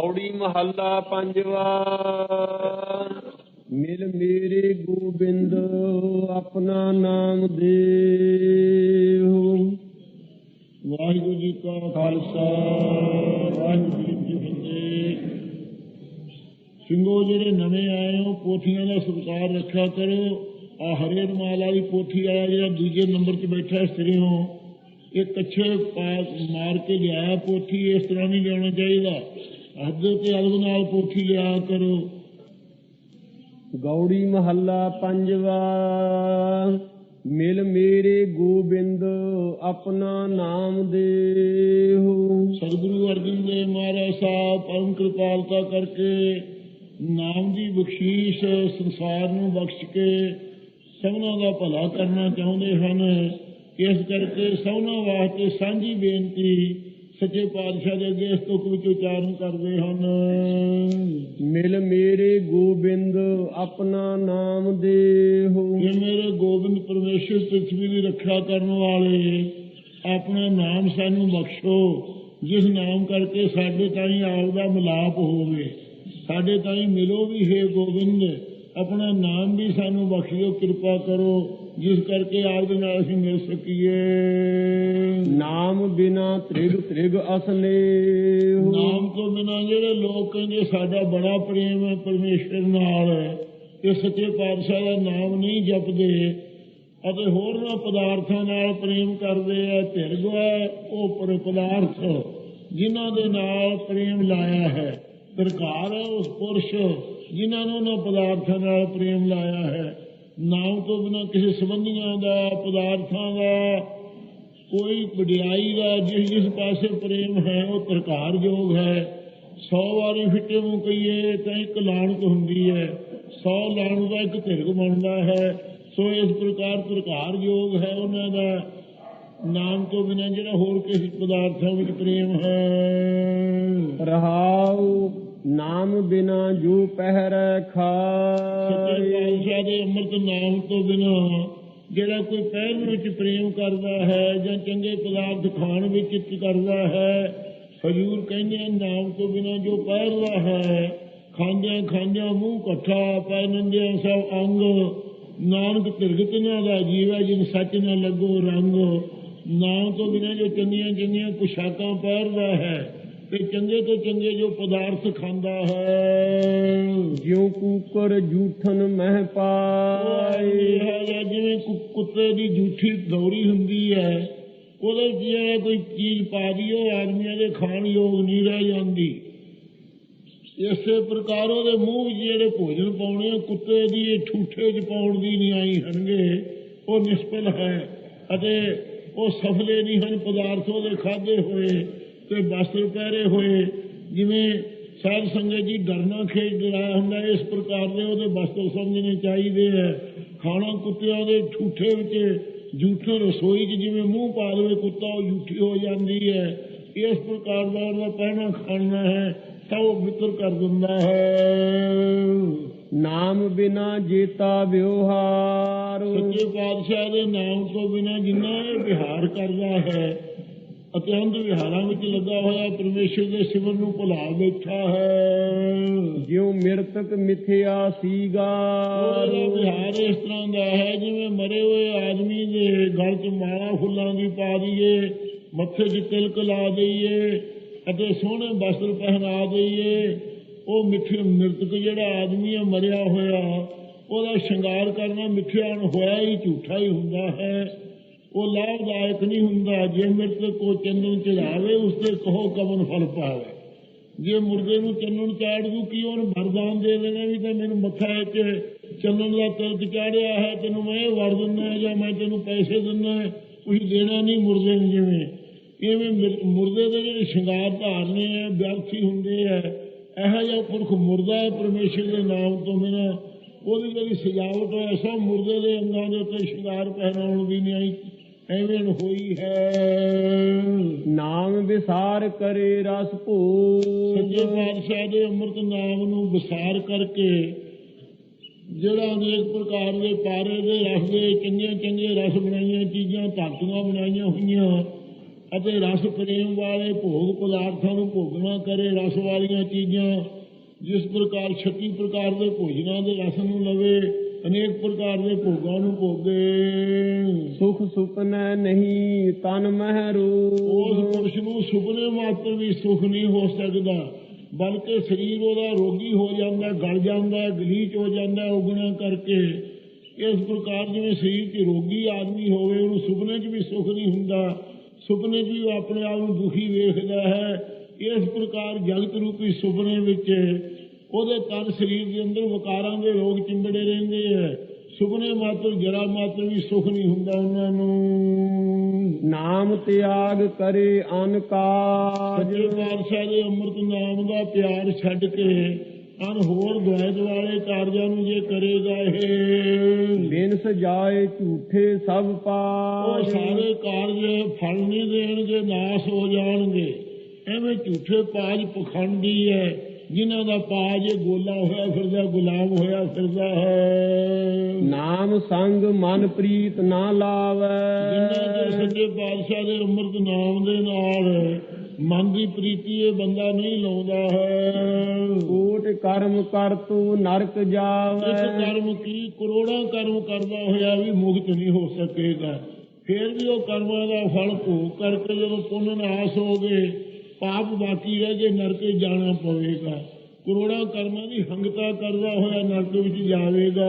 ਗੌੜੀ ਮਹੱਲਾ ਪੰਜਵਾ। ਮਿਲ ਮੇਰੇ ਗੋਬਿੰਦ, ਆਪਣਾ ਨਾਮ ਦੇਹੁ ਵਾਹਿਗੁਰੂ ਜੀ ਕਾ ਖਾਲਸਾ, ਵਾਹਿਗੁਰੂ ਜੀ ਕੀ ਫਤਿਹ। ਸਿੰਘੋ ਜਿਹੜੇ ਨਵੇਂ ਆਏ ਹੋ, ਪੋਥੀਆਂ ਦਾ ਸਤਿਕਾਰ ਰੱਖਿਆ ਕਰੋ। ਆ ਹਰੇ ਰਮਾਲ ਵਾਲੀ ਪੋਥੀ ਵਾਲਾ ਜਿਹੜਾ ਦੂਜੇ ਨੰਬਰ 'ਤੇ ਬੈਠਾ ਸ੍ਰੀ ਹੋ ਇਹ ਕੱਛੇ ਮਾਰ ਕੇ ਲਿਆਇਆ ਪੋਥੀ, ਇਸ ਤਰ੍ਹਾਂ ਨਹੀਂ ਲਿਆਉਣਾ ਚਾਹੀਦਾ। ਹੱਦ ਤੇ ਅਲਗ ਨਾਲ ਪੋਥੀ ਲਿਆ ਕਰੋ। ਗੌੜੀ ਮਹੱਲਾ ਪੰਜਵਾ ਮਿਲ ਮੇਰੇ ਗੋਬਿੰਦ ਆਪਣਾ ਨਾਮ ਦੇਹੁ। ਸਤਿਗੁਰੂ ਅਰਜਨ ਦੇਵ ਮਹਾਰਾਜ ਸਾਹਿਬ ਪਰਮ ਕਿਰਪਾਲਤਾ ਕਰਕੇ ਨਾਮ ਦੀ ਬਖਸ਼ੀਸ਼ ਸੰਸਾਰ ਨੂੰ ਬਖਸ਼ ਕੇ ਸਭਨਾਂ ਦਾ ਭਲਾ ਕਰਨਾ ਚਾਹੁੰਦੇ ਹਨ। ਇਸ ਕਰਕੇ ਸਭਨਾਂ ਵਾਸਤੇ ਸਾਂਝੀ ਬੇਨਤੀ ਸੱਚੇ ਪਾਤਸ਼ਾਹ ਦੇ ਅੱਗੇ ਇਸ ਤੁਕ ਵਿੱਚ ਉਚਾਰਨ ਕਰਦੇ ਹਨ। ਮਿਲ ਮੇਰੇ ਗੋਬਿੰਦ ਆਪਣਾ ਨਾਮ ਦੇਹੁ। ਇਹ ਮੇਰੇ ਗੋਬਿੰਦ ਪਰਮੇਸ਼ਰ ਪ੍ਰਿਥਵੀ ਦੀ ਰੱਖਿਆ ਕਰਨ ਵਾਲੇ ਆਪਣਾ ਨਾਮ ਸਾਨੂੰ ਬਖਸ਼ੋ ਜਿਸ ਨਾਮ ਕਰਕੇ ਸਾਡੇ ਤਾਈਂ ਆਪ ਦਾ ਮਿਲਾਪ ਹੋਵੇ ਸਾਡੇ ਤਾਈਂ ਮਿਲੋ ਵੀ ਹੈ ਗੋਬਿੰਦ ਆਪਣਾ ਨਾਮ ਵੀ ਸਾਨੂੰ ਬਖਸ਼ਿਓ ਕਿਰਪਾ ਕਰੋ। ਜਿਸ ਕਰਕੇ ਆਪ ਦੇ ਨਾਲ ਅਸੀਂ ਮਿਲ ਸਕੀਏ। ਨਾਮ ਬਿਨਾ ਤ੍ਰਿਗ ਤ੍ਰਿਗ ਅਸਨੇਹੁ ਨਾਮ ਤੋਂ ਬਿਨਾਂ ਜਿਹੜੇ ਲੋਕ ਕਹਿੰਦੇ ਸਾਡਾ ਬੜਾ ਪ੍ਰੇਮ ਹੈ ਪਰਮੇਸ਼ਰ ਨਾਲ ਇਹ ਸੱਚੇ ਪਾਤਸ਼ਾਹ ਦਾ ਨਾਮ ਨਹੀਂ ਜਪਦੇ ਅਤੇ ਹੋਰਨਾਂ ਪਦਾਰਥਾਂ ਨਾਲ ਪ੍ਰੇਮ ਕਰਦੇ ਆ ਧਿਰਗ ਹੈ ਉਹ ਪਰ ਪਦਾਰਥ ਜਿਨ੍ਹਾਂ ਦੇ ਨਾਲ ਪ੍ਰੇਮ ਲਾਇਆ ਹੈ। ਸਰਕਾਰ ਹੈ ਉਸ ਪੁਰਸ਼ ਜਿਨ੍ਹਾਂ ਨੂੰ ਉਹਨਾਂ ਪਦਾਰਥਾਂ ਨਾਲ ਪ੍ਰੇਮ ਲਾਇਆ ਹੈ। ਨਾਮ ਤੋਂ ਬਿਨਾਂ ਕਿਸੇ ਸੰਬੰਧੀਆਂ ਦਾ, ਪਦਾਰਥਾਂ ਦਾ, ਕੋਈ ਵਡਿਆਈ ਦਾ, ਜਿਸ ਜਿਸ ਪਾਸੇ ਪ੍ਰੇਮ ਹੈ, ਉਹ ਤਰਕਾਰ ਯੋਗ ਹੈ। 100 ਵਾਰੀ ਫਿੱਟੇ ਮੂੰਹ ਕਹੀਏ, ਤਾਂ ਇੱਕ ਲਾਣਤ ਹੁੰਦੀ ਹੈ। 100 ਲਾਣ ਦਾ ਇੱਕ ਧਿਰਗ ਬਣਦਾ ਹੈ। ਸੋ ਇਸ ਪ੍ਰਕਾਰ ਪ੍ਰਕਾਰ ਯੋਗ ਹੈ ਉਹਨਾਂ ਦਾ। ਨਾਮ ਤੋਂ ਬਿਨਾਂ ਜਿਹੜਾ ਹੋਰ ਕਿਸੇ ਪਦਾਰਥਾਂ ਵਿੱਚ ਪ੍ਰੇਮ ਹੈ। ਰਹਾਉ ਨਾਮ ਬਿਨਾ ਜੋ ਪਹਿਰੈ ਖਾਏ। ਪਾਤਸ਼ਾਹ ਦੇ ਅੰਮ੍ਰਿਤ ਨਾਮ ਤੋਂ ਬਿਨਾਂ ਜਿਹੜਾ ਕੋਈ ਪਹਿਰ ਵਿੱਚ ਪ੍ਰੇਮ ਕਰਦਾ ਹੈ ਜਾਂ ਚੰਗੇ ਪਦਾਰਥ ਖਾਣ ਵਿੱਚ ਚਿੱਤ ਕਰਦਾ ਹੈ, ਹਜੂਰ ਕਹਿੰਦੇ ਨਾਮ ਤੋਂ ਬਿਨਾਂ ਜੋ ਪਹਿਰਦਾ ਹੈ, ਖਾਂਦਿਆਂ ਖਾਂਦਿਆਂ ਮੂੰਹ ਕੱਠਾ ਪੈ ਨੰਦਿਆਂ ਸਭ ਅੰਗ, ਨਾਨਕ ਤਿਰਗਤ ਨਾ ਦਾ ਜੀਵਾ ਜਿਨ ਸੱਚ ਨਾ ਲੱਗੋ ਰੰਗ, ਨਾਮ ਤੋਂ ਬਿਨਾਂ ਜੋ ਚੰਗੀਆਂ ਚੰਗੀਆਂ ਪੁਸ਼ਾਕਾਂ ਪਹਿਰਦਾ ਹੈ ਤੇ ਚੰਗੇ ਤੋਂ ਚੰਗੇ ਜੋ ਪਦਾਰਥ ਖਾਂਦਾ ਹੈ। ਜਿਉ ਕੂਕਰ ਜੂਠਨ ਮਹਿ ਪਾਏ। ਇਹ ਹੈ ਜਿਵੇਂ ਕੁੱਤੇ ਦੀ ਜੂਠੀ ਦੌਰੀ ਹੁੰਦੀ ਹੈ ਉਹਦੇ ਜਿਹੜਾ ਕੋਈ ਚੀਜ਼ ਪਾ ਦੀ ਉਹ ਆਦਮੀਆਂ ਦੇ ਖਾਣ ਯੋਗ ਨਹੀਂ ਰਹਿ ਜਾਂਦੀ। ਇਸੇ ਪ੍ਰਕਾਰ ਉਹਦੇ ਮੂੰਹ ਵਿੱਚ ਜਿਹੜੇ ਭੋਜਨ ਪਾਉਣੇ ਕੁੱਤੇ ਦੀ ਠੂਠੇ 'ਚ ਪਾਉਣ ਦੀ ਨਹੀਂ ਆਈ ਹਨਗੇ ਉਹ ਨਿਸ਼ਫਲ ਹੈ ਅਤੇ ਉਹ ਸਫਲੇ ਨਹੀਂ ਹਨ ਪਦਾਰਥ ਉਹਦੇ ਖਾਦੇ ਹੋਏ। ਤੇ ਵਸਤਰ ਪਹਿਰੇ ਹੋਏ। ਜਿਵੇਂ ਸਾਧ ਸੰਗਤ ਜੀ ਡਰਨਾ ਖੇਡ ਡਰਾਇਆ ਹੁੰਦਾ ਇਸ ਪ੍ਰਕਾਰ ਦੇ ਉਹਦੇ ਵਸਤਰ ਸਮਝਣੇ ਚਾਹੀਦੇ ਹੈ ਖਾਣਾ ਕੁੱਤਿਆਂ ਦੇ ਠੂਠੇ ਵਿੱਚ ਜੂਠੇ ਰਸੋਈ 'ਚ ਜਿਵੇਂ ਮੂੰਹ ਪਾ ਲਵੇ ਕੁੱਤਾ ਉਹ ਜੂਠੀ ਹੋ ਜਾਂਦੀ ਹੈ। ਇਸ ਪ੍ਰਕਾਰ ਦਾ ਉਹਦਾ ਪਹਿਨਾ ਖਾਣਾ ਹੈ ਤਾਂ ਉਹ ਮਿੱਤਰ ਕਰ ਦਿੰਦਾ ਹੈ। ਨਾਮ ਬਿਨਾ ਜੀਤਾ ਵਿਵਹਾਰ। ਸੱਚੇ ਪਾਤਸ਼ਾਹ ਦੇ ਨਾਮ ਤੋਂ ਬਿਨਾਂ ਜਿੰਨਾ ਇਹ ਵਿਹਾਰ ਕਰਦਾ ਹੈ ਅਤਿਅੰਤ ਵਿਹਾਰਾਂ ਵਿੱਚ ਲੱਗਾ ਹੋਇਆ ਪਰਮੇਸ਼ਰ ਦੇ ਸਿਮਰਨ ਨੂੰ ਭੁਲਾ ਬੈਠਾ ਹੈ। ਜਿਉ ਮਿਰਤਕ ਮਿਥਿਆ ਸੀਗਾ। ਉਹਦਾ ਵਿਹਾਰ ਇਸ ਤਰ੍ਹਾਂ ਦਾ ਹੈ ਜਿਵੇਂ ਮਰੇ ਹੋਏ ਆਦਮੀ ਦੇ ਗਲ 'ਚ ਮਾਲਾ ਫੁੱਲਾਂ ਦੀ ਪਾ ਦਈਏ ਮੱਥੇ 'ਚ ਤਿਲਕ ਲਾ ਦਈਏ ਅਤੇ ਸੋਹਣੇ ਵਸਤਰ ਪਹਿਨਾ ਦਈਏ। ਉਹ ਮਿੱਠੇ ਮ੍ਰਿਤਕ ਜਿਹੜਾ ਆਦਮੀ ਹੈ ਮਰਿਆ ਹੋਇਆ ਉਹਦਾ ਸ਼ਿੰਗਾਰ ਕਰਨਾ ਮਿੱਠਿਆ ਹੋਇਆ ਹੀ ਝੂਠਾ ਹੀ ਹੁੰਦਾ ਹੈ। ਉਹ ਲਾਭਦਾਇਕ ਨਹੀਂ ਹੁੰਦਾ। ਜੇ ਮ੍ਰਿਤਕ ਕੋ ਚੰਦਨ ਚੜਾਵੇ ਉਸ ਤੇ ਕਹੋ ਕਮਨ ਫਲ ਪਾਵੇ। ਜੇ ਮੁਰਦੇ ਨੂੰ ਚੰਨਣ ਚਾੜ ਦੂ ਕੀ ਉਹਨੂੰ ਵਰਦਾਨ ਦੇ ਦੇਣਾ ਵੀ ਤਾਂ ਮੈਨੂੰ ਮੱਥਾ ਇੱਕ ਚੰਨਣ ਦਾ ਤਿਲਕ ਚਾੜਿਆ ਹੈ, ਤੈਨੂੰ ਮੈਂ ਵਰ ਦਿੰਦਾ ਜਾਂ ਮੈਂ ਤੈਨੂੰ ਪੈਸੇ ਦਿੰਦਾ ਤੁਸੀਂ ਦੇਣਾ ਨਹੀਂ ਮੁਰਦੇ ਨੂੰ ਜਿਵੇਂ। ਇਵੇਂ ਮਿਰ- ਮੁਰਦੇ ਦੇ ਜਿਹੜੇ ਸ਼ਿੰਗਾਰ ਧਾਰਨੇ ਆ, ਵਿਅਰਥੀ ਹੁੰਦੇ ਆ, ਇਹੋ ਜਿਹਾ ਪੁਰਖ ਮੁਰਦਾ ਹੈ ਪਰਮੇਸ਼ਰ ਦੇ ਨਾਮ ਤੋਂ ਬਿਨਾਂ। ਉਹਦੀ ਜਿਹੜੀ ਸਜਾਵਟ ਹੈ, ਸਭ ਮੁਰਦੇ ਦੇ ਅੰਗਾਂ ਦੇ ਉੱਤੇ ਸ਼ਿੰਗਾਰ ਪਹਿਨਾਉਣ ਦੀ ਨਹੀਂ ਆਈ ਐਵੇਂ ਹੋਈ ਹੈ। ਨਾਮ ਵਿਸਾਰ ਕਰੇ ਰਸ ਸੱਚੇ ਭੋਗ ਪਾਤਸ਼ਾਹ ਦੇ ਅੰਮ੍ਰਿਤ ਨਾਮ ਨੂੰ ਵਿਸਾਰ ਕਰਕੇ ਜਿਹੜਾ ਅਨੇਕ ਪ੍ਰਕਾਰ ਦੇ ਪਾਰੇ ਦੇ ਰਸ ਦੇ ਚੰਗੀਆਂ ਚੰਗੀਆਂ ਰਸ ਬਣਾਈਆਂ ਚੀਜ਼ਾਂ ਧਾਤੂਆਂ ਬਣਾਈਆਂ ਹੋਈਆਂ ਅਤੇ ਰਸ ਪ੍ਰੇਮ ਵਾਲੇ ਭੋਗ ਪਦਾਰਥਾਂ ਨੂੰ ਭੋਗਣਾ ਕਰੇ ਰਸ ਵਾਲੀਆਂ ਚੀਜ਼ਾਂ ਜਿਸ ਪ੍ਰਕਾਰ 36 ਪ੍ਰਕਾਰ ਦੇ ਭੋਜਨਾਂ ਦੇ ਰਸ ਨੂੰ ਲਵੇ ਅਨੇਕ ਪ੍ਰਕਾਰ ਦੇ ਭੋਗਾਂ ਨੂੰ ਭੋਗੇ। ਸੁਖ ਸੁਪਨੈ ਨਹੀਂ ਤਨ ਮਹਿ ਉਸ ਪੁਰਸ਼ ਨੂੰ ਸੁਪਨੇ ਮਾਤਰ ਵੀ ਸੁਖ ਨਹੀਂ ਹੋ ਸਕਦਾ ਬਲਕਿ ਸਰੀਰ ਉਹਦਾ ਰੋਗੀ ਹੋ ਜਾਂਦਾ ਗਲ ਜਾਂਦਾ ਗਲੀਚ ਹੋ ਜਾਂਦਾ ਉਗਣਾ ਕਰਕੇ। ਇਸ ਪ੍ਰਕਾਰ ਜਿਵੇਂ ਸਰੀਰ 'ਚ ਰੋਗੀ ਆਦਮੀ ਹੋਵੇ ਉਹਨੂੰ ਸੁਪਨੇ 'ਚ ਵੀ ਸੁਖ ਨਹੀਂ ਹੁੰਦਾ ਸੁਪਨੇ 'ਚ ਵੀ ਆਪਣੇ ਆਪ ਨੂੰ ਦੁਖੀ ਵੇਖਦਾ ਹੈ। ਇਸ ਪ੍ਰਕਾਰ ਜਗਤ ਰੂਪੀ ਸੁਪਨੇ ਵਿੱਚ ਉਹਦੇ ਤਨ ਸਰੀਰ ਦੇ ਅੰਦਰ ਵਿਕਾਰਾਂ ਦੇ ਰੋਗ ਚਿੰਬੜੇ ਰਹਿੰਦੇ ਹੈ ਸੁਪਨੇ ਮਾਤਰ ਜਰਾ ਮਾਤਰ ਵੀ ਸੁਖ ਨਹੀਂ ਹੁੰਦਾ ਉਹਨਾਂ ਨੂੰ। ਨਾਮ ਤਿਆਗ ਕਰੇ ਅਨਕਾਜ ਸੱਚੇ ਪਾਤਸ਼ਾਹ ਦੇ ਅੰਮ੍ਰਿਤ ਨਾਮ ਦਾ ਪਿਆਰ ਛੱਡ ਕੇ ਅਨ ਹੋਰ ਦੁਆਇਤ ਵਾਲੇ ਕਾਰਜਾਂ ਨੂੰ ਜੇ ਕਰੇਗਾ ਇਹ ਬਿਨ ਸਜਾਏ ਝੂਠੇ ਸਭ ਉਹ ਪਾਜ ਸਾਰੇ ਕਾਰਜ ਫਲ ਨਹੀਂ ਦੇਣਗੇ ਨਾਸ ਹੋ ਜਾਣਗੇ। ਐਵੇਂ ਝੂਠੇ ਪਾਜ ਪਖੰਡੀ ਹੈ ਜਿਨ੍ਹਾਂ ਦਾ ਪਾਜ ਗੋਲਾ ਹੋਇਆ ਫਿਰਦਾ ਗੁਲਾਮ ਹੋਇਆ ਫਿਰਦਾ ਹੈ। ਨਾਮ ਸੰਗ ਮਨ ਪ੍ਰੀਤ ਨਾ ਜਿਨ੍ਹਾਂ ਦੇ ਲਾਵੈ ਸੱਚੇ ਪਾਤਸ਼ਾਹ ਦੇ ਅੰਮ੍ਰਿਤ ਨਾਮ ਦੇ ਨਾਲ ਮਨ ਦੀ ਪ੍ਰੀਤੀ ਇਹ ਬੰਦਾ ਨਹੀਂ ਲਾਉਂਦਾ ਹੈ। ਕੋਟ ਕਰਮ ਕਰ ਤੂੰ ਨਰਕ ਜਾਵੈ। ਕਰਮ ਕੀ ਕਰੋੜਾਂ ਕਰਮ ਕਰਦਾ ਹੋਇਆ ਵੀ ਮੁਕਤ ਨਹੀਂ ਹੋ ਸਕੇਗਾ। ਫਿਰ ਵੀ ਉਹ ਕਰਮਾਂ ਦਾ ਫਲ ਭੋਗ ਕਰਕੇ ਜਦੋਂ ਪੁੰਨ ਨਾਸ ਹੋ ਗਏ ਪਾਪ ਬਾਕੀ ਰਹਿ ਗਏ ਨਰਕੇ ਜਾਣਾ ਪਵੇਗਾ। ਕਰੋੜਾਂ ਕਰਮਾਂ ਦੀ ਹੰਗਤਾ ਕਰਦਾ ਹੋਇਆ ਨਰਕ ਵਿੱਚ ਜਾਵੇਗਾ।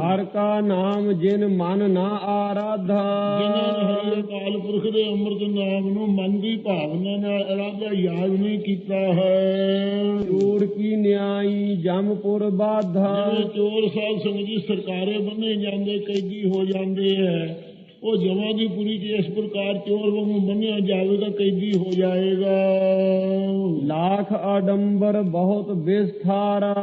ਹਰ ਕਾ ਨਾਮ ਜਿਨ ਮਨ ਨਾ ਆਰਾਧਾ। ਜਿਨ੍ਹਾਂ ਹਰੀ ਅਕਾਲ ਪੁਰਖ ਦੇ ਅੰਮ੍ਰਿਤ ਨਾਮ ਨੂੰ ਮਨ ਦੀ ਭਾਵਨਾ ਨਾਲ ਅਰਾਧਾ ਯਾਦ ਨਹੀਂ ਕੀਤਾ ਹੈ। ਚੋਰ ਕੀ ਨਿਆਈ ਜਮਪੁਰ ਬਾਧਾ। ਜਿਵੇਂ ਚੋਰ ਸਾਧ ਸੰਗਤ ਜੀ ਸਰਕਾਰੇ ਬੰਨੇ ਜਾਂਦੇ ਕੈਦੀ ਹੋ ਜਾਂਦੇ ਹੈ। ਉਹ ਜਮਾਂ ਦੀ ਪੂਰੀ ਚ ਇਸ ਪ੍ਰਕਾਰ ਚੋਰ ਵਾਂਗੂ ਬੰਨਿਆ ਜਾਵੇਗਾ ਕੈਦੀ ਹੋ ਜਾਏਗਾ। ਲੱਖ ਆਡੰਬਰ ਬਹੁਤ ਵਿਸਥਾਰਾ।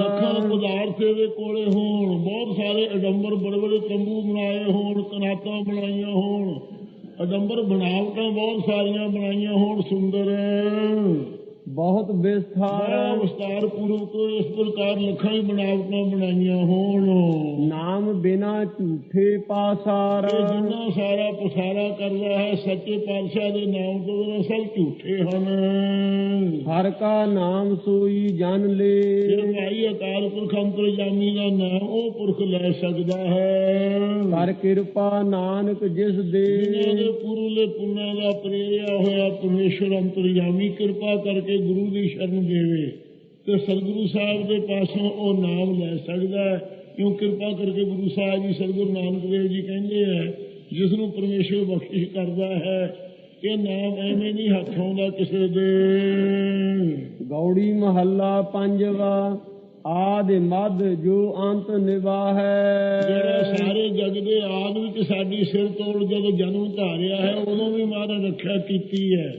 ਲੱਖਾਂ ਪਦਾਰਥ ਦੇ ਕੋਲੇ ਹੋਣ ਬਹੁਤ ਸਾਰੇ ਅਡੰਬਰ ਬੜੇ ਬੜੇ ਤੰਬੂ ਬਣਾਏ ਹੋਣ ਕਨਾਤਾਂ ਬਣਾਈਆਂ ਹੋਣ। ਅਡੰਬਰ ਬਣਾਵਟਾਂ ਬਹੁਤ ਸਾਰੀਆਂ ਬਣਾਈਆਂ ਹੋਣ ਸੁੰਦਰ। ਬਹੁਤ ਵਿਸਥਾਰਾ ਵਿਸਤਾਰ ਪੂਰਵਕ ਇਸ ਪ੍ਰਕਾਰ ਲੱਖਾਂ ਹੀ ਬਣਾਵਟਾਂ ਬਣਾਈਆਂ ਹੋਣ। ਨਾਮ ਬਿਨਾ ਝੂਠੇ ਪਾਸਾਰ। ਜਿੰਨਾ ਸਾਰਾ ਪਸਾਰਾ ਕਰਦਾ ਹੈ ਸੱਚੇ ਪਾਤਸ਼ਾਹ ਦੇ ਨਾਮ ਤੋਂ ਬਿਨਾਂ ਸਭ ਝੂਠੇ ਹਨ। ਹਰ ਕਾ ਨਾਮ ਸੋਈ ਜਨ ਲੇ। ਜੇ ਭਾਈ ਅਕਾਲ ਪੁਰਖ ਅੰਤਰਜਾਮੀ ਦਾ ਨਾਮ ਉਹ ਪੁਰਖ ਲੈ ਸਕਦਾ ਹੈ। ਕਰ ਕਿਰਪਾ ਨਾਨਕ ਜਿਸ ਜਿਨ੍ਹਾਂ ਦੇ ਦੇ ਪੁਰਲੇ ਪੁੰਨਾਂ ਦਾ ਪ੍ਰੇਰਿਆ ਹੋਇਆ ਪਰਮੇਸ਼ਰ ਅੰਤਰਜਾਮੀ ਕਿਰਪਾ ਕਰਕੇ ਗੁਰੂ ਦੀ ਸ਼ਰਨ ਦੇਵੇ ਤੇ ਸਤਿਗੁਰੂ ਸਾਹਿਬ ਦੇ ਪਾਸੋਂ ਉਹ ਨਾਮ ਲੈ ਸਕਦਾ ਹੈ। ਕਿਉਂ? ਕਿਰਪਾ ਕਰਕੇ ਗੁਰੂ ਸਾਹਿਬ ਜੀ ਸਤਿਗੁਰੂ ਨਾਨਕ ਦੇਵ ਜੀ ਕਹਿੰਦੇ ਹੈ ਜਿਸ ਨੂੰ ਪਰਮੇਸ਼ਰ ਬਖਸ਼ਿਸ਼ ਕਰਦਾ ਹੈ ਇਹ ਨਾਮ ਐਵੇਂ ਨਹੀਂ ਹੱਥ ਆਉਂਦਾ ਕਿਸੇ ਦੇ। ਗੌੜੀ ਮਹੱਲਾ ਪੰਜਵਾ ਆਦਿ ਮਦ ਜੋ ਅੰਤ ਜਿਹੜਾ ਨਿਵਾਹੈ ਸਾਰੇ ਜਗ ਦੇ ਆਦ ਵਿੱਚ ਸਾਡੀ ਸਿਰ ਤੋੜ ਜਦੋਂ ਜਨਮ ਧਾਰਿਆ ਹੈ ਉਦੋਂ ਵੀ ਮਹਾਰਾਜ ਰੱਖਿਆ ਕੀਤੀ ਹੈ।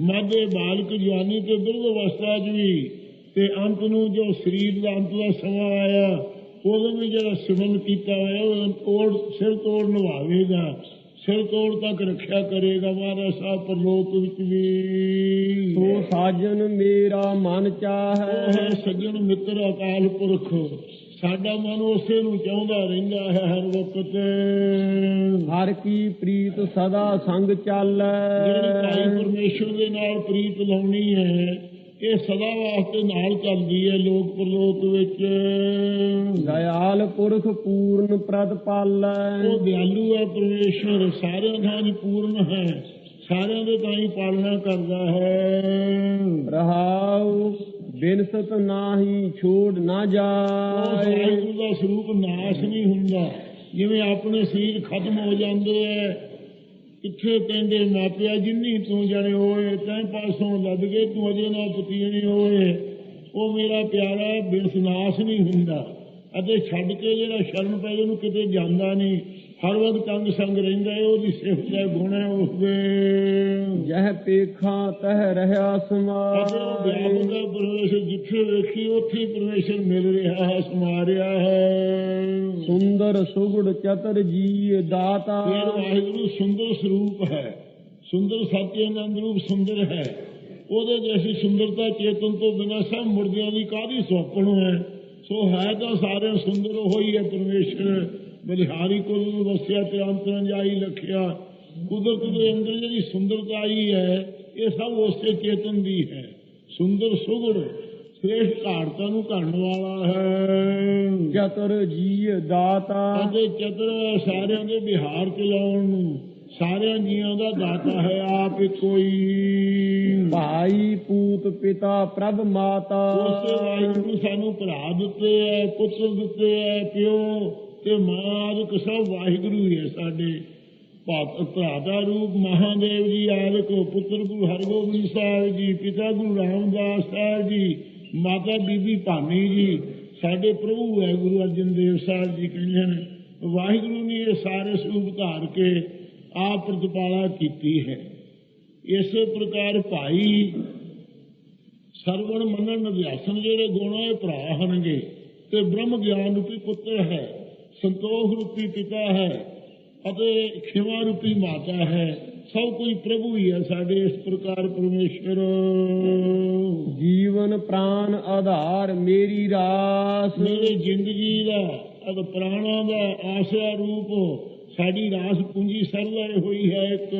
ਮਾਦੇ ਬਾਲਕ ਜਵਾਨੀ ਤੇ ਬਿਰਧ ਅਵਸਥਾ 'ਚ ਵੀ ਤੇ ਅੰਤ ਨੂੰ ਜੋ ਸਰੀਰ ਦਾ ਅੰਤ ਦਾ ਸਮਾਂ ਆਇਆ ਉਦੋਂ ਵੀ ਜਿਹੜਾ ਸਿਮਰਨ ਕੀਤਾ ਹੋਇਆ ਉਹ ਤੋੜ ਸਿਰ ਤੋੜ ਨਿਭਾਵੇਗਾ ਸਿਰ ਤੋੜ ਤੱਕ ਰੱਖਿਆ ਕਰੇਗਾ ਮਹਾਰਾਜ ਸਾਹਿਬ ਪਰਲੋਕ ਵਿੱਚ ਵੀ। ਸੋ ਸਾਜਨ ਮੇਰਾ ਮਨ ਚਾਹੈ। ਸੱਜਣ ਮਿੱਤਰ ਅਕਾਲ ਪੁਰਖ। ਸਾਡਾ ਮਨ ਉਸੇ ਨੂੰ ਚਾਹੁੰਦਾ ਰਹਿੰਦਾ ਹੈ ਹਰ ਵਕਤ। ਹਰ ਕੀ ਪ੍ਰੀਤ ਸਦਾ ਸੰਗ ਜਿਹੜੀ ਭਾਈ ਚਾਲੈ ਪਰਮੇਸ਼ਰ ਦੇ ਨਾਲ ਪ੍ਰੀਤ ਲਾਉਣੀ ਹੈ ਇਹ ਸਦਾ ਵਾਸਤੇ ਨਾਲ ਚੱਲਦੀ ਹੈ ਲੋਕ ਪਰਲੋਕ ਵਿੱਚ। ਦਇਆਲ ਪੁਰਖ ਪੂਰਨ ਪ੍ਰਤਪਾਲੈ ਉਹ ਦਿਆਲੂ ਹੈ ਪਰਮੇਸ਼ਰ ਸਾਰਿਆਂ ਦਾ ਪੂਰਨ ਹੈ ਸਾਰਿਆਂ ਦੇ ਤਾਂ ਹੀ ਪਾਲਣਾ ਕਰਦਾ ਹੈ। ਬਿਨਸਤ ਨਾਹੀ ਛੋੜ ਨਾ ਜਾਏ। ਵਾਹਿਗੁਰੂ ਦਾ ਸਰੂਪ ਨਾਸ਼ ਨਹੀਂ ਹੁੰਦਾ। ਜਿਵੇਂ ਆਪਣੇ ਸਰੀਰ ਖਤਮ ਹੋ ਜਾਂਦੇ ਐ ਕਿੱਥੇ ਕਹਿੰਦੇ ਮਾਪਿਆ ਜਿੰਨੀ ਤੂੰ ਜਾਣੇ ਹੋਏ, ਤੈਂ ਪਾਸੋਂ ਲੱਦ ਕੇ ਤੂੰ ਅਜੇ ਨਾ ਪਤੀਣੀ ਹੋਏ। ਉਹ ਮੇਰਾ ਪਿਆਰਾ ਬਿਨਸਨਾਸ ਨਹੀਂ ਹੁੰਦਾ। ਅਤੇ ਛੱਡ ਕੇ ਜਿਹੜਾ ਸ਼ਰਮ ਪੈ ਉਹਨੂੰ ਕਿਤੇ ਜਾਂਦਾ ਨਹੀਂ। ਹਰ ਵਕਤ ਤੰਗ ਸੰਗ ਰਹਿੰਦਾ ਹੈ ਉਹਦੀ ਸਿਫਤ ਹੈ ਗੁਣ ਹੈ ਉਸਦੇ ਜਹ ਪੇਖਾਂ ਤਹ ਰਹਾ ਸਮਾਏ ਵਿਆਪਕ ਹੈ ਪਰਮੇਸ਼ਰ ਜਿੱਥੇ ਵੇਖੀ ਉੱਥੇ ਪਰਮੇਸ਼ਰ ਮਿਲ ਰਿਹਾ ਹੈ ਸਮਾ ਰਿਹਾ ਹੈ। ਸੁੰਦਰ ਸੁਗੜ ਚਤਰ ਜੀ ਦਾਤਾ। ਫਿਰ ਵਾਹਿਗੁਰੂ ਸੁੰਦਰ ਸਰੂਪ ਹੈ ਸੁੰਦਰ ਸਤਿਆਨੰਦ ਰੂਪ ਸੁੰਦਰ ਹੈ। ਉਹਦੇ ਜੈਸੀ ਸੁੰਦਰਤਾ ਚੇਤਨ ਤੋਂ ਬਿਨਾਂ ਸਭ ਮੁਰਦਿਆਂ ਦੀ ਕਾਦੀ ਸੌਪਣ ਹੈ? ਸੋ ਹੈ ਤਾਂ ਸਾਰੇ ਸੁੰਦਰ ਹੋਈ ਹੈ ਪਰਮੇਸ਼ਰ। ਬਲਿਹਾਰੀ ਕੋਲ ਵਸਿਆ ਤੇ ਅੰਤਰਨ ਜਾਈ ਲਖਿਆ ਕੁਦਰਤ ਦੇ ਅੰਦਰ ਜਿਹੜੀ ਸੁੰਦਰਤਾ ਆਈ ਹੈ ਇਹ ਸਭ ਉਸੇ ਚੇਤਨ ਦੀ ਹੈ। ਸੁੰਦਰ ਸੁਗੜ ਸ੍ਰੇਸ਼ਟ ਘਾੜਤਾ ਨੂੰ ਘੜਨ ਵਾਲਾ ਹੈ। ਚਤੁਰ ਜੀ ਦਾਤਾ। ਅਤੇ ਚਤੁਰ ਸਾਰਿਆਂ ਦੇ ਬਿਹਾਰ ਚਲਾਉਣ ਨੂੰ ਸਾਰਿਆਂ ਜੀਆਂ ਦਾ ਦਾਤਾ ਹੈ ਆਪ ਹੀ ਭਾਈ ਪੂਤ ਪਿਤਾ ਪ੍ਰਭ ਮਾਤਾ। ਉਸੇ ਵਾਹਿਗੁਰੂ ਸਾਨੂੰ ਭਰਾ ਦਿੱਤੇ ਐ ਪੁੱਤਰ ਦਿੱਤੇ ਐ ਪਿਓ ਤੇ ਮਾਂ ਆਦਿਕ ਸਭ ਵਾਹਿਗੁਰੂ ਹੀ ਹੈ ਸਾਡੇ। ਭਰਾ ਦਾ ਰੂਪ ਮਹਾਦੇਵ ਜੀ ਆਦਿਕ ਪੁੱਤਰ ਗੁਰੂ ਹਰਗੋਬਿੰਦ ਸਾਹਿਬ ਜੀ, ਪਿਤਾ ਗੁਰੂ ਰਾਮਦਾਸ ਸਾਹਿਬ ਜੀ, ਮਾਤਾ ਬੀਬੀ ਭਾਨੀ ਜੀ, ਸਾਡੇ ਪ੍ਰਭੂ ਹੈ ਗੁਰੂ ਅਰਜਨ ਦੇਵ ਸਾਹਿਬ ਜੀ ਕਹਿੰਦੇ ਨੇ। ਵਾਹਿਗੁਰੂ ਨੇ ਇਹ ਸਾਰੇ ਸਰੂਪ ਧਾਰ ਕੇ ਆਪ ਪ੍ਰਤਪਾਲਾ ਕੀਤੀ ਹੈ। ਇਸੇ ਪ੍ਰਕਾਰ ਭਾਈ ਸਰਵਣ ਮੰਨਣ ਅਭਿਆਸਨ ਜਿਹੜੇ ਗੁਣ ਇਹ ਭਰਾ ਹਨਗੇ ਤੇ ਬ੍ਰਹਮ ਗਿਆਨ ਰੂਪੀ ਪੁੱਤਰ ਹੈ। ਸੰਤੋਖ ਰੂਪੀ ਪਿਤਾ ਹੈ ਅਤੇ ਖਿਮਾ ਰੂਪੀ ਮਾਤਾ ਹੈ। ਸਭ ਕੋਈ ਪ੍ਰਭੂ ਹੀ ਹੈ ਸਾਡੇ ਇਸ ਪ੍ਰਕਾਰ ਪਰਮੇਸ਼ਰ ਜੀਵਨ ਪ੍ਰਾਨ ਆਧਾਰ ਮੇਰੀ ਰਾਸ। ਮੇਰੇ ਜ਼ਿੰਦਗੀ ਦਾ ਅਗ ਪ੍ਰਾਣਾ ਦਾ ਆਸਿਆ ਰੂਪ ਸਾਡੀ ਰਾਸ ਪੂੰਜੀ ਸਰਲੇ ਹੋਈ ਹੈ ਇੱਕ।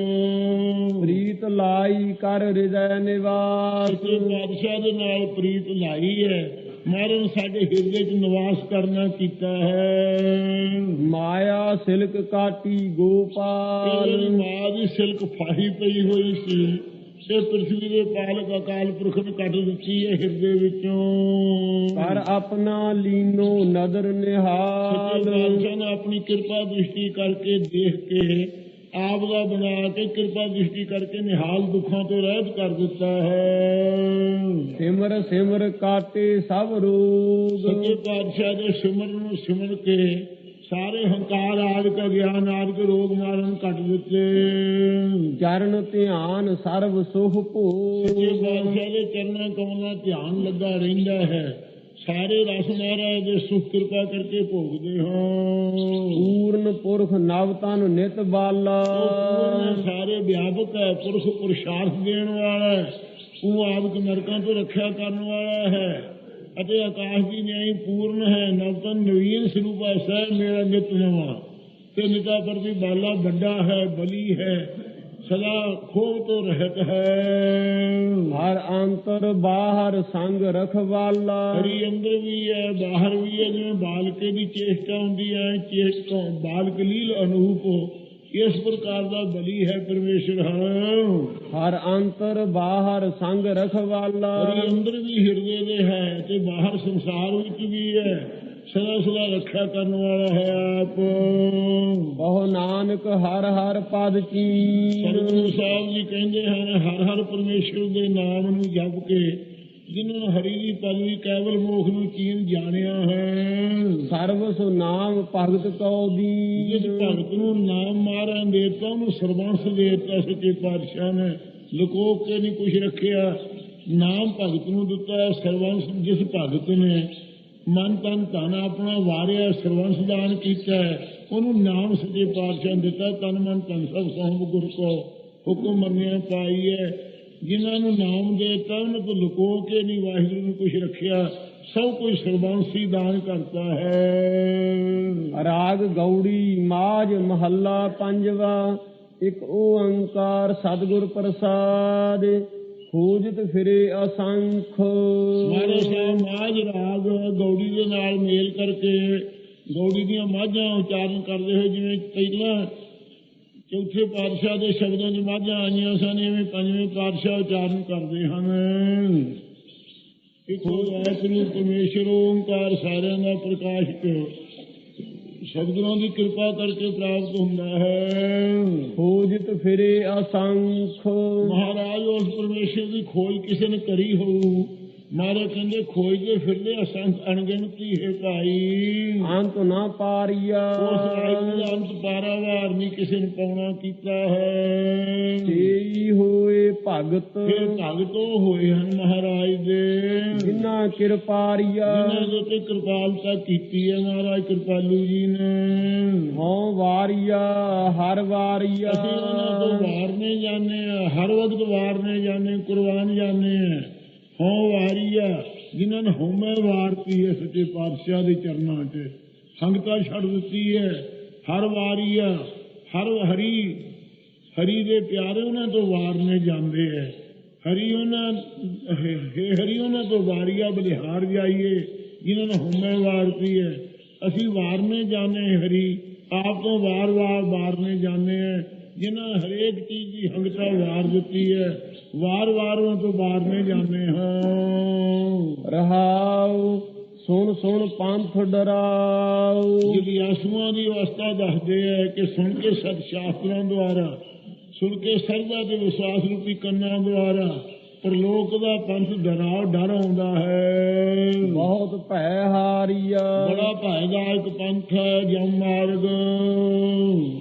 ਪ੍ਰੀਤ ਲਾਈ ਕਰ ਹਿਰਦੈ ਨਿਵਾਸ। ਸੱਚੇ ਪਾਤਸ਼ਾਹ ਦੇ ਨਾਲ ਪ੍ਰੀਤ ਲਾਈ ਹੈ। ਮਹਾਰਾਜ ਸਾਡੇ ਹਿਰਦੇ 'ਚ ਨਿਵਾਸ ਕਰਨਾ ਕੀਤਾ ਹੈ। ਮਾਇਆ ਸਿਲਕ ਕਾਟੀ ਗੋਪਾਲ। ਮਾਂ ਦੀ ਸਿਲਕ ਫਾਹੀ ਪਈ ਹੋਈ ਸੀ। ਤੇ ਪ੍ਰithvi ਦੇ ਪਾਲਕ ਅਕਾਲ ਪੁਰਖ ਨੇ ਕੱਢ ਦਿੱਤੀ ਹੈ ਹਿਰਦੇ ਵਿੱਚੋਂ। ਕਰ ਆਪਣਾ ਲੀਨੋ ਨਦਰ ਸੱਚੇ ਨਿਹਾਲ ਪਾਤਸ਼ਾਹ ਨੇ ਆਪਣੀ ਕਿਰਪਾ ਦ੍ਰਿਸ਼ਟੀ ਕਰਕੇ ਦੇਖ ਕੇ ਆਪ ਦਾ ਬਣਾ ਕੇ ਕਿਰਪਾ ਦ੍ਰਿਸ਼ਟੀ ਕਰਕੇ ਨਿਹਾਲ ਦੁੱਖਾਂ ਤੋਂ ਰਹਿਤ ਕਰ ਦਿੱਤਾ ਹੈ। ਸਿਮਰ ਸਿਮਰ ਕਾਟੇ ਸਭ ਰੋਗ। ਸੱਚੇ ਪਾਤਸ਼ਾਹ ਦੇ ਸਿਮਰਨ ਨੂੰ ਸਿਮਰ ਕੇ ਸਾਰੇ ਹੰਕਾਰ ਆਦਿਕ ਗਿਆਨ ਆਦਿਕ ਰੋਗ ਮਾਰਨ ਕੱਟ ਦਿੱਤੇ। ਚਰਨ ਧਿਆਨ ਸਰਬ ਸੁਖ ਸੱਚੇ ਭੋਗ ਪਾਤਸ਼ਾਹ ਦੇ ਚਰਨਾਂ ਕਮਲਾਂ ਧਿਆਨ ਲੱਗਾ ਰਹਿੰਦਾ ਹੈ। ਸਾਰੇ ਰਸ ਮਹਾਰਾਜ ਦੇ ਸੁਖ ਕਿਰਪਾ ਕਰਕੇ ਭੋਗਦੇ ਹਾਂ। ਪੂਰਨ ਪੁਰਖ ਨਵ ਤਨ ਨਿਤ ਬਾਲਾ। ਪੂਰਨ ਸਾਰੇ ਵਿਆਪਕ ਹੈ ਪੁਰਖ ਪੁਰਸ਼ਾਰਥ ਦੇਣ ਵਾਲਾ ਹੈ ਉਹ ਆਦਿਕ ਨਰਕਾਂ ਤੋਂ ਰੱਖਿਆ ਕਰਨ ਵਾਲਾ ਹੈ। ਅਤੇ ਆਕਾਸ਼ ਦੀ ਨਿਆਈ ਪੂਰਨ ਹੈ ਨਵਤਨ ਨਵੀਨ ਸਰੂਪ ਐਸਾ ਮੇਰਾ ਨਿਤ ਨਵਾਂ। ਤੇ ਨਿਤਾ ਪ੍ਰਤੀ ਬਾਲਾ ਵੱਡਾ ਹੈ ਬਲੀ ਹੈ। ਸਦਾ ਖੋਹ ਤੋਂ ਰਹਿਤ ਹੈ। ਹਰ ਅੰਤਰ ਬਾਹਰ ਸੰਗ ਰਖਵਾਲਾ ਹਰੀ ਅੰਦਰ ਵੀ ਹੈ ਬਾਹਰ ਵੀ ਹੈ ਜਿਵੇਂ ਬਾਲਕੇ ਦੀ ਚੇਸ਼ਟਾ ਹੁੰਦੀ ਹੈ ਚੇਸ਼ਟਾ ਬਾਲਕ ਲੀਲ ਅਨੂਪ ਇਸ ਪ੍ਰਕਾਰ ਦਾ ਬਲੀ ਹੈ ਪਰਮੇਸ਼ਰ। ਹਰ ਅੰਤਰ ਬਾਹਰ ਸੰਗ ਰਖਵਾਲਾ ਹਰੀ ਅੰਦਰ ਵੀ ਹਿਰਦੇ ਦੇ ਹੈ ਤੇ ਬਾਹਰ ਸੰਸਾਰ ਵਿੱਚ ਵੀ ਹੈ। ਸਦਾ ਸਦਾ ਰੱਖਿਆ ਕਰਨ ਵਾਲਾ ਹੈ ਆਪ। ਬਹੁ ਨਾਨਕ ਹਰ ਹਰ ਪਦ ਚੀਨ ਸਤਿਗੁਰੂ ਸਾਹਿਬ ਜੀ ਕਹਿੰਦੇ ਹਨ ਹਰ ਹਰ ਪਰਮੇਸ਼ਰ ਦੇ ਨਾਮ ਨੂੰ ਜਪ ਕੇ ਜਿਨ੍ਹਾਂ ਹਰੀ ਦੀ ਪਦਵੀ ਕੇਵਲ ਮੋਖ ਨੂੰ ਚੀਨ ਜਾਣਿਆ ਹੈ। ਸਰਬ ਸੁ ਨਾਮ ਭਗਤ ਕਉ ਜਿਸ ਦੀਨ ਭਗਤ ਨੂੰ ਨਾਮ ਮਾਰਾਂ ਦੇਤਾ ਉਹਨੂੰ ਸਰਬੰਸ ਦੇਤਾ ਸੱਚੇ ਪਾਤਸ਼ਾਹ ਨੇ। ਲੁਕੋ ਕੇ ਨਹੀਂ ਕੁਝ ਰੱਖਿਆ ਨਾਮ ਭਗਤ ਨੂੰ ਦਿੱਤਾ ਸਰਬੰਸ ਜਿਸ ਭਗਤ ਨੇ। ਮਨ ਤਨ ਧਨ ਆਪਣਾ ਵਾਰਿਆ ਸਰਬੰਸ ਦਾਨ ਕੀਤਾ। ਉਹਨੂੰ ਨਾਮ ਸੱਚੇ ਪਾਤਸ਼ਾਹ ਦਿੱਤਾ, ਤਨ ਮਨ ਧਨ ਸਭ ਸੌਂਪ ਗੁਰ ਕੋ ਹੁਕਮ ਮੰਨਿਆ ਪਾਈ ਹੈ ਜਿਨ੍ਹਾਂ ਨੂੰ ਨਾਮ ਦੇਤਾ ਉਹਨਾਂ ਤੋਂ ਲੁਕੋ ਕੇ ਨਹੀਂ, ਵਾਹਿਗੁਰੂ ਨੂੰ ਕੁਝ ਰੱਖਿਆ, ਸਭ ਕੁਝ ਸਰਬੰਸੀ ਦਾਨ ਕਰਤਾ ਹੈ। ਰਾਗ ਗੌੜੀ ਮਾਜ ਮਹੱਲਾ ਪੰਜਵਾ, ਇੱਕ ਓੰਕਾਰ ਸਤਿਗੁਰ ਪ੍ਰਸਾਦ। ਖੋਜਤ ਫਿਰੇ ਅਸੰਖ। ਮਾਰੇ ਸਾਹਿਬ ਰਾਗ, ਗੌੜੀ ਦੇ ਨਾਲ ਮੇਲ ਕਰਕੇ ਗੌੜੀ ਦੀਆਂ ਮਾਝਾਂ ਉਚਾਰਨ ਕਰਦੇ ਹੋਏ, ਜਿਵੇਂ ਪਹਿਲਾਂ ਚੌਥੇ ਪਾਤਸ਼ਾਹ ਦੇ ਸ਼ਬਦਾਂ 'ਚ ਮਾਝਾਂ ਆਈਆਂ ਸਨ ਐਵੇਂ ਪੰਜਵੇਂ ਪਾਤਸ਼ਾਹ ਉਚਾਰਨ ਕਰਦੇ ਹਨ। ਇੱਕ ਹੋ ਵਾਹਿਗੁਰੂ ਪਰਮੇਸ਼ਰ ਓੰਕਾਰ ਸਾਰਿਆਂ ਦਾ ਪ੍ਰਕਾਸ਼ਕ ਸਤਿਗੁਰਾਂ ਦੀ ਕਿਰਪਾ ਕਰਕੇ ਪ੍ਰਾਪਤ ਹੁੰਦਾ ਹੈ। ਖੋਜਤ ਫਿਰੇ ਅਸੰਖ ਮਹਾਰਾਜ ਉਸ ਪਰਮੇਸ਼ਰ ਦੀ ਖੋਜ ਕਿਸੇ ਨੇ ਕਰੀ ਹੋਊ। ਮਾਰੇ ਕਹਿੰਦੇ ਖੋਜਦੇ ਫਿਰਦੇ ਅਸੰਖ ਅਣਗਿਣਤੀ ਹੈ ਭਾਈ। ਅੰਤ ਨਾ ਪਾਰੀਆ। ਉਸ ਵਾਹਿਗੁਰੂ ਦਾ ਅੰਤ ਪਾਰਾਵਾਰ ਨਹੀਂ ਕਿਸੇ ਨੇ ਪਾਉਣਾ ਕੀਤਾ ਹੈ। ਤੇਈ ਹੋਏ ਭਗਤ। ਫਿਰ ਭਗਤੋ ਹੋਏ ਹਨ ਮਹਾਰਾਜ ਦੇ। ਜਿਨਾ ਕਿਰਪਾਰੀਆ ਜਿਨ੍ਹਾਂ ਦੇ ਤੇ ਕਿਰਪਾਲਤਾ ਕੀਤੀ ਹੈ ਮਹਾਰਾਜ ਕਿਰਪਾਲੂ ਜੀ ਨੇ। ਹਉ ਵਾਰੀਆ ਹਰ ਵਾਰੀਆ। ਅਸੀਂ ਉਹਨਾਂ ਤੋਂ ਵਾਰਨੇ ਜਾਂਦੇ ਆ ਹਰ ਵਕਤ ਵਾਰਨੇ ਜਾਂਦੇ ਕੁਰਬਾਨ ਜਾਂਦੇ ਆ ਹਉ ਵਾਰੀਆ ਜਿਨ੍ਹਾਂ ਨੇ ਹਉਮੈ ਵਾਰਤੀ ਹੈ ਸੱਚੇ ਪਾਤਸ਼ਾਹ ਦੇ ਚਰਨਾਂ 'ਚ। ਸੰਗਤਾਂ ਛੱਡ ਦਿੱਤੀ ਹੈ ਹਰ ਵਾਰੀਆ ਹਰ ਹਰੀ। ਹਰੀ ਦੇ ਪਿਆਰੇ ਉਹਨਾਂ ਤੋਂ ਵਾਰਨੇ ਜਾਂਦੇ ਐ। ਹਰੀ ਉਹਨਾਂ, ਹੇ ਹੇ ਹਰੀ ਉਹਨਾਂ ਤੋਂ ਵਾਰੀਆ ਬਲਿਹਾਰ ਜਾਈਏ। ਜਿਨ੍ਹਾਂ ਨੂੰ ਹੁਮੇ ਵਾਰਤੀ ਹੈ ਅਸੀਂ ਵਾਰਨੇ ਜਾਣੇ ਹਰੀ। ਆਪ ਤੋਂ ਵਾਰ-ਵਾਰ ਵਾਰਨੇ ਜਾਣੇ ਐ ਜਿਨ੍ਹਾਂ ਹਰੇਕ ਚੀਜ਼ ਦੀ ਹੰਗਤਾ ਵਾਰ ਦਿੱਤੀ ਹੈ ਵਾਰ-ਵਾਰ ਉਹਨਾਂ ਤੋਂ ਵਾਰਨੇ ਜਾਣੇ ਹਾਂ। ਰਹਾਉ ਸੁਣ ਸੁਣ ਪੰਥ ਡਰਾਉ। ਜਿਹੜੀ ਆਸੂਆਂ ਦੀ ਅਵਸਥਾ ਦੱਸਦੇ ਹੈ ਕਿ ਸੁਣ ਕੇ ਸਤ ਸ਼ਾਸਤਰਾਂ ਦੁਆਰਾ ਸੁਣ ਕੇ ਸਰਦਾ ਤੇ ਵਿਸ਼ਵਾਸ ਰੂਪੀ ਕੰਨਾਂ ਦੁਆਰਾ ਪ੍ਰਲੋਕ ਦਾ ਪੰਥ ਡਰਾਉ ਡਰ ਆਉਂਦਾ ਹੈ। ਬਹੁਤ ਭੈ ਹਾਰੀਆ। ਬੜਾ ਭਾਇਦਾਇਕ ਪੰਥ ਹੈ ਜਮ ਮਾਰਗ।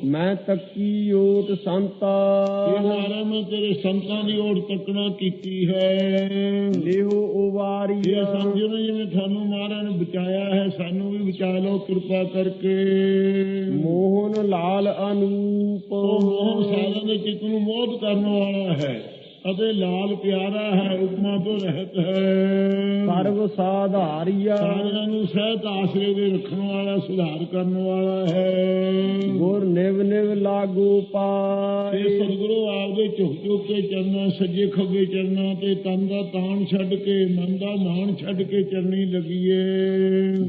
ਮੈਂ ਤੱਕੀ ਓਟ ਸੰਤਾ। ਇਹ ਮਾਰਾ ਮੈਂ ਤੇਰੇ ਸੰਤਾਂ ਦੀ ਓਟ ਤੱਕਣਾ ਕੀਤੀ ਹੈ। ਲਿਹੋ ਇਹ ਉਵਾਰੀਆ ਸਮਝੋ ਨਾ ਜਿਵੇਂ ਤੁਹਾਨੂੰ ਮਹਾਰਾਜ ਨੇ ਬਚਾਇਆ ਹੈ ਸਾਨੂੰ ਵੀ ਬਚਾ ਲਓ ਕਿਰਪਾ ਕਰਕੇ। ਮੋਹਨ ਲਾਲ ਅਨੂਪ। ਉਹ ਮੋਹ ਸਾਧਨ ਦੇ ਚਿੱਤ ਨੂੰ ਮੋਹ ਕਰਨ ਵਾਲਾ ਹੈ। ਅਤੇ ਲਾਲ ਪਿਆਰਾ ਹੈ ਉਪਮਾ ਤੋਂ ਰਹਿਤ ਹੈ। ਸਰਵ ਸਾਧਾਰੀਆ। ਸਾਰਿਆਂ ਨੂੰ ਸਹਿਤ ਆਸਰੇ ਦੇ ਰੱਖਣ ਵਾਲਾ ਸੁਧਾਰ ਕਰਨ ਵਾਲਾ ਹੈ। ਗੁਰ ਨਿਵ ਨਿਵ ਲਾਗੂ ਤੇ ਪਾਏ ਸਤਿਗੁਰੂ ਆਪਦੇ ਝੁਕ ਝੁਕ ਕੇ ਚਰਨਾਂ ਸੱਜੇ ਖੱਬੇ ਚਰਨਾਂ ਤੇ ਤਨ ਦਾ ਤਾਣ ਛੱਡ ਕੇ ਮਨ ਦਾ ਮਾਣ ਛੱਡ ਕੇ ਚਰਨੀ ਲੱਗੀਏ।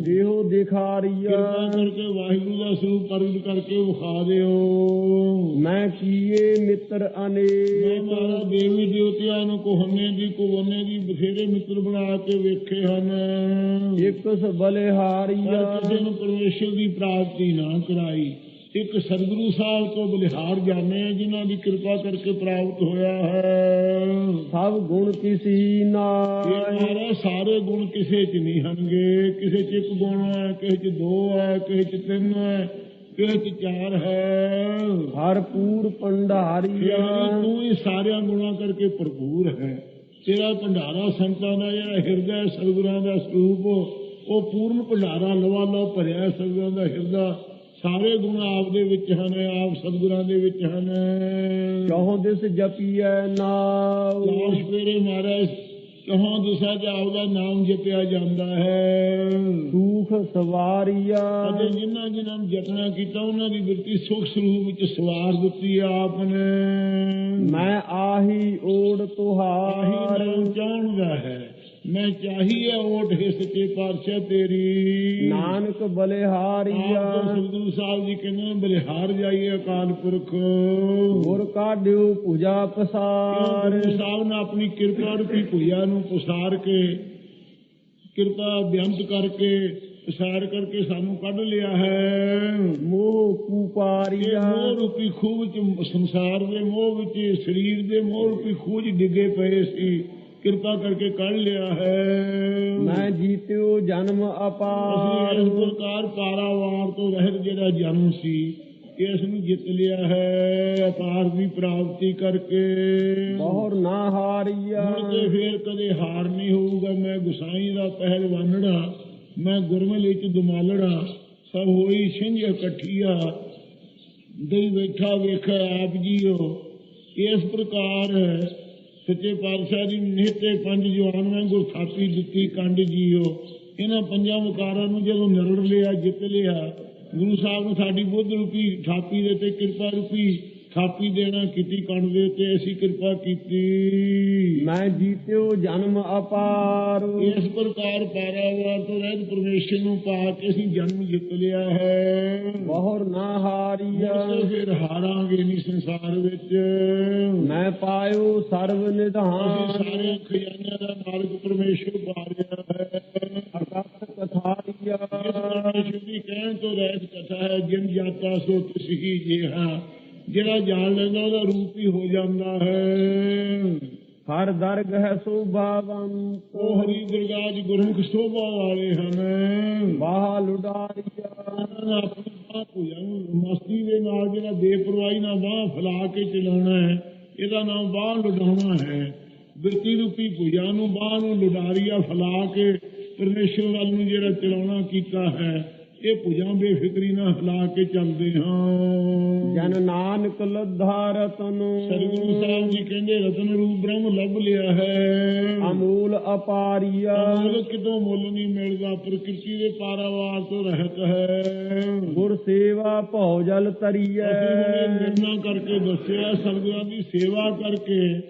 ਦੇਹੋ ਦਿਖਾਰੀਆ। ਕਿਰਪਾ ਕਰਕੇ ਵਾਹਿਗੁਰੂ ਦਾ ਸਰੂਪ ਪ੍ਰਗਟ ਕਰਕੇ ਵਿਖਾ ਦਿਓ। ਮੈਂ ਕੀਏ ਮਿੱਤਰ ਮੈਂ ਅਨੇਕ ਮਾਰਾ ਦੇਵੀ ਦੇਵਤਿਆਂ ਨੂੰ ਕੋਹਨੇ ਦੀ ਕੋਹਨੇ ਦੀ ਬਥੇਰੇ ਮਿੱਤਰ ਬਣਾ ਕੇ ਵੇਖੇ ਹਨ। ਇਕ ਪਰ ਬਲਿਹਾਰੀਆ ਕਿਸੇ ਨੂੰ ਪਰਮੇਸ਼ਰ ਦੀ ਪ੍ਰਾਪਤੀ ਨਾ ਕਰਾਈ। ਇੱਕ ਸਤਿਗੁਰੂ ਸਾਹਿਬ ਤੋਂ ਬਲਿਹਾਰ ਜਾਣੇ ਜਿਨ੍ਹਾਂ ਦੀ ਕਿਰਪਾ ਕਰਕੇ ਪ੍ਰਾਪਤ ਹੋਇਆ ਹੈ। ਸਭ ਗੁਣ ਕਿਸੀ ਮਾਰਾ ਸਾਰੇ ਗੁਣ ਕਿਸੇ ਚ ਨਹੀਂ ਹਨਗੇ। ਕਿਸੇ ਚ ਇੱਕ ਗੁਣ ਹੈ ਕਿਸੇ ਚ ਦੋ ਹੈ ਕਿਸੇ ਚ ਤਿੰਨ ਹੈ। ਕਿਸੇ ਚ ਚਾਰ ਹੈ। ਹਰਪੂਰ ਯਾਨੀ ਪੰਡਾਰੀਆ ਤੂੰ ਹੀ ਸਾਰਿਆਂ ਗੁਣਾਂ ਕਰਕੇ ਭਰਪੂਰ ਹੈ। ਤੇਰਾ ਭੰਡਾਰਾ ਸੰਤਾਂ ਦਾ ਜਿਹੜਾ ਹਿਰਦਾ ਹੈ, ਸਤਿਗੁਰਾਂ ਦਾ ਸਰੂਪ। ਉਹ ਪੂਰਨ ਭੰਡਾਰਾ ਲਵਾ ਲੋ ਭਰਿਆ ਹੈ ਸਤਿਗੁਰਾਂ ਦਾ ਹਿਰਦਾ। ਸਾਰੇ ਗੁਣ ਆਪ ਦੇ ਵਿੱਚ ਹਨ ਆਪ ਸਤਿਗੁਰਾਂ ਦੇ ਵਿੱਚ ਹਨ। ਕਹੋ ਦਿਸ ਜਪੀਐ ਨਾਉ। ਲਾਸ਼ ਫੇਰੇ ਮਹਾਰਾਜ ਕਹਾਂ ਦਿਸ਼ਾ ਚ ਆਪਦਾ ਨਾਮ ਜਪਿਆ ਜਾਂਦਾ ਹੈ। ਸੂਖ ਸਵਾਰੀਆ। ਅਤੇ ਜਿਨ੍ਹਾਂ ਜਿਨ੍ਹਾਂ ਨੂੰ ਜਪਣਾ ਕੀਤਾ ਉਹਨਾਂ ਦੀ ਬਿਰਤੀ ਸੁਖ ਸਰੂਪ ਵਿੱਚ ਸਵਾਰ ਦਿੱਤੀ ਆਪ ਨੇ ਮੈਂ ਆਹੀ ਓੜ ਆਹੀ ਤੁਹਾਰ। ਨਾਮ ਚਾਹੁੰਦਾ ਹੈ। ਮੈਂ ਚਾਹੀਏ ਓਟ ਹੈ ਸੱਚੇ ਪਾਤਸ਼ਾਹ ਤੇਰੀ। ਨਾਨਕ ਬਲਿਹਾਰੀਆ। ਸਤਿਗੁਰੂ ਸਾਹਿਬ ਜੀ ਕਹਿੰਦੇ ਬਲਿਹਾਰ ਜਾਈਏ ਅਕਾਲ ਪੁਰਖ। ਗੁਰ ਕਾਢਿਓ ਪੂਜਾ ਪਸਾਰ। ਸਾਹਿਬ ਨੇ ਆਪਣੀ ਕਿਰਪਾ ਰੂਪੀ ਭੁਜਾ ਨੂੰ ਪਸਾਰ ਕੇ ਕਿਰਪਾ ਬਿਆੰਤ ਕਰਕੇ ਪਸਾਰ ਕਰਕੇ ਸਾਨੂੰ ਕੱਢ ਲਿਆ ਹੈ। ਮੋਹ ਕੂਪਾਰੀਆ। ਮੋਹ ਰੂਪੀ ਖੂਹ ਵਿੱਚ ਸੰਸਾਰ ਦੇ ਮੋਹ ਵਿੱਚ ਸਰੀਰ ਦੇ ਮੋਹ ਰੂਪੀ ਖੂਹ 'ਚ ਡਿੱਗੇ ਪਏ ਸੀ। ਕਿਰਪਾ ਕਰਕੇ ਕੱਢ ਲਿਆ ਹੈ। ਮੈਂ ਜੀਤਿਓ ਜਨਮ ਅਸੀਂ ਅਪਾਰ ਇਸ ਪ੍ਰਕਾਰ ਪਾਰਾਵਾਰ ਤੋਂ ਰਹਿਤ ਜਿਹੜਾ ਜਨਮ ਸੀ ਇਸ ਨੂੰ ਜਿੱਤ ਲਿਆ ਹੈ ਅਪਾਰ ਦੀ ਪ੍ਰਾਪਤੀ ਕਰਕੇ। ਬਹੁਰ ਨਾ ਹਾਰੀਆ ਮੁੜ ਕੇ ਫੇਰ ਕਦੇ ਹਾਰ ਨਹੀਂ ਹੋਊਗਾ। ਮੈਂ ਗੁਸਾਈ ਦਾ ਪਹਿਲਵਾਨੜਾ ਮੈਂ ਗੁਰਮਲ ਵਿੱਚ ਦੁਮਾਲੜਾ ਸਭ ਹੋਈ ਸਿੰਝ ਇਕੱਠੀਆ। ਦਈ ਬੈਠਾ ਵੇਖਿਆ ਆਪ ਜੀਓ। ਇਸ ਪ੍ਰਕਾਰ ਸੱਚੇ ਪਾਤਸ਼ਾਹ ਦੀ ਨਿਹਤੇ ਪੰਜ ਜਵਾਨ ਵਾਂਗੂ ਥਾਪੀ ਦਿੱਤੀ, ਕੰਡ ਜੀਓ। ਇਹਨਾਂ ਪੰਜਾਂ ਵਕਾਰਾਂ ਨੂੰ ਜਦੋਂ ਨਰੜ ਲਿਆ, ਜਿੱਤ ਲਿਆ, ਗੁਰੂ ਸਾਹਿਬ ਨੇ ਸਾਡੀ ਬੁੱਧ ਰੂਪੀ ਥਾਪੀ ਦੇ ਤੇ ਕਿਰਪਾ ਰੂਪੀ ਥਾਪੀ ਦੇਣਾ ਕੀਤੀ ਕੰਡ ਦੇ ਤੇ ਅਸੀਂ ਕਿਰਪਾ ਕੀਤੀ। ਮੈਂ ਜੀਤਿਓ ਜਨਮ ਅਪਾਰ। ਇਸ ਪ੍ਰਕਾਰ ਪਾਰਾਵਾਰ ਤੋਂ ਰਹਿਤ ਪਰਮੇਸ਼ਰ ਨੂੰ ਪਾ ਕੇ ਅਸੀਂ ਜਨਮ ਜਿੱਤ ਲਿਆ ਹੈ। ਬਹੁਰ ਨਾ ਹਾਰੀਆ। ਫਿਰ ਹਾਰਾਂਗੇ ਨਹੀਂ ਸੰਸਾਰ ਵਿੱਚ। ਮੈਂ ਪਾਇਓ ਸਰਵ ਨਿਧਾਨ। ਸਾਰੇ ਖਜ਼ਾਨਿਆਂ ਦਾ ਮਾਲਕ ਪਰਮੇਸ਼ਰ ਰਿਹਾ ਹੈ। ਅਕਥ ਕਥਾਰੀਆ। ਇਸ ਪਰਮੇਸ਼ਰ ਦੀ ਕਹਿਣ ਤੋਂ ਰਹਿਤ ਕਥਾ ਹੈ ਜਿਨ ਜਾਤਾ ਸੋ ਤਿਸ ਹੀ ਜਿਹਾ। ਜਿਹੜਾ ਜਾਣ ਲੈਂਦਾ ਉਹਦਾ ਰੂਪ ਹੀ ਹੋ ਜਾਂਦਾ ਹੈ। ਹਰ ਦਰਗ ਹੈ ਸੋਭਾਵੰਤ ਉਹ ਹਰੀ ਦਰਗਾਹ 'ਚ ਗੁਰਮੁਖ ਸੋਭਾ ਵਾਲੇ ਹਨ। ਬਾਹ ਲੁਡਾਰੀਆ ਉਹਨਾਂ ਨੇ ਆਪਣੀ ਬਾਹ ਨੂੰ ਮਸਤੀ ਦੇ ਨਾਲ ਜਿਹੜਾ ਬੇਪਰਵਾਹੀ ਨਾਲ ਬਾਹ ਫੈਲਾ ਕੇ ਚਲਾਉਣਾ ਹੈ ਇਹਦਾ ਨਾਮ ਬਾਹ ਲੁਡਾਉਣਾ ਹੈ। ਬਿਰਤੀ ਰੂਪੀ ਪੂਜਾ ਨੂੰ ਬਾਹ ਨੂੰ ਲੁਡਾਰੀਆ ਫੈਲਾ ਕੇ ਪਰਮੇਸ਼ਰ ਵੱਲ ਨੂੰ ਜਿਹੜਾ ਚਲਾਉਣਾ ਕੀਤਾ ਹੈ ਇਹ ਭੁਜਾਂ ਬੇਫਿਕਰੀ ਨਾਲ ਹਿਲਾ ਕੇ ਚੱਲਦੇ ਹਾਂ। ਜਨ ਨਾਨਕ ਲੱਧਾ ਰਤਨੁ ਸਤਿਗੁਰੂ ਸਾਹਿਬ ਜੀ ਕਹਿੰਦੇ ਰਤਨ ਰੂਪ ਬ੍ਰਹਮ ਲੱਭ ਲਿਆ ਹੈ। ਅਮੂਲ ਅਪਾਰੀਆ। ਮੁੱਲ ਕਿਤੋਂ ਮੁੱਲ ਨਹੀਂ ਮਿਲਦਾ ਪ੍ਰਕਿਰਤੀ ਦੇ ਪਾਰਾਵਾਰ ਤੋਂ ਰਹਿਤ ਹੈ। ਗੁਰ ਸੇਵਾ ਭਉ ਜਲ ਤਰੀਐ। ਅਸੀਂ ਹੁਣ ਨਿਰਣਾ ਕਰਕੇ ਦੱਸਿਆ ਸਤਿਗੁਰਾਂ ਦੀ ਸੇਵਾ ਕਰਕੇ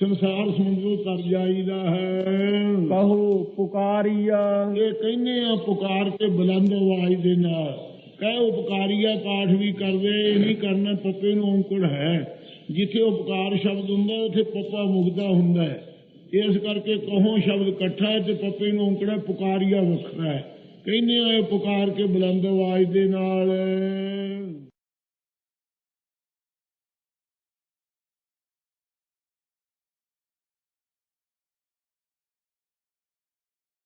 ਸੰਸਾਰ ਸਮੁੰਦਰੋਂ ਤਰ ਜਾਈਦਾ ਹੈ। ਕਹੋ ਪੁਕਾਰੀਆ। ਇਹ ਕਹਿੰਦੇ ਆ ਪੁਕਾਰ ਕੇ ਬੁਲੰਦ ਆਵਾਜ਼ ਦੇ ਨਾਲ। ਕਹੇ ਉਪਕਾਰੀਆ ਪਾਠ ਵੀ ਕਰਦੇ ਇਹ ਨਹੀਂ ਕਰਨਾ ਪੱਪੇ ਨੂੰ ਔਂਕੜ ਹੈ। ਜਿੱਥੇ ਉਪਕਾਰ ਸ਼ਬਦ ਹੁੰਦਾ ਉੱਥੇ ਪੱਪਾ ਮੁਗਦਾ ਹੁੰਦਾ ਹੈ। ਇਸ ਕਰਕੇ ਕਹੋ ਸ਼ਬਦ ਇਕੱਠਾ ਹੈ ਤੇ ਪੱਪੇ ਨੂੰ ਔਂਕੜਾ ਪੁਕਾਰੀਆ ਵੱਖਰਾ ਹੈ। ਕਹਿੰਦੇ ਆ ਪੁਕਾਰ ਕੇ ਬੁਲੰਦ ਆਵਾਜ਼ ਦੇ ਨਾਲ।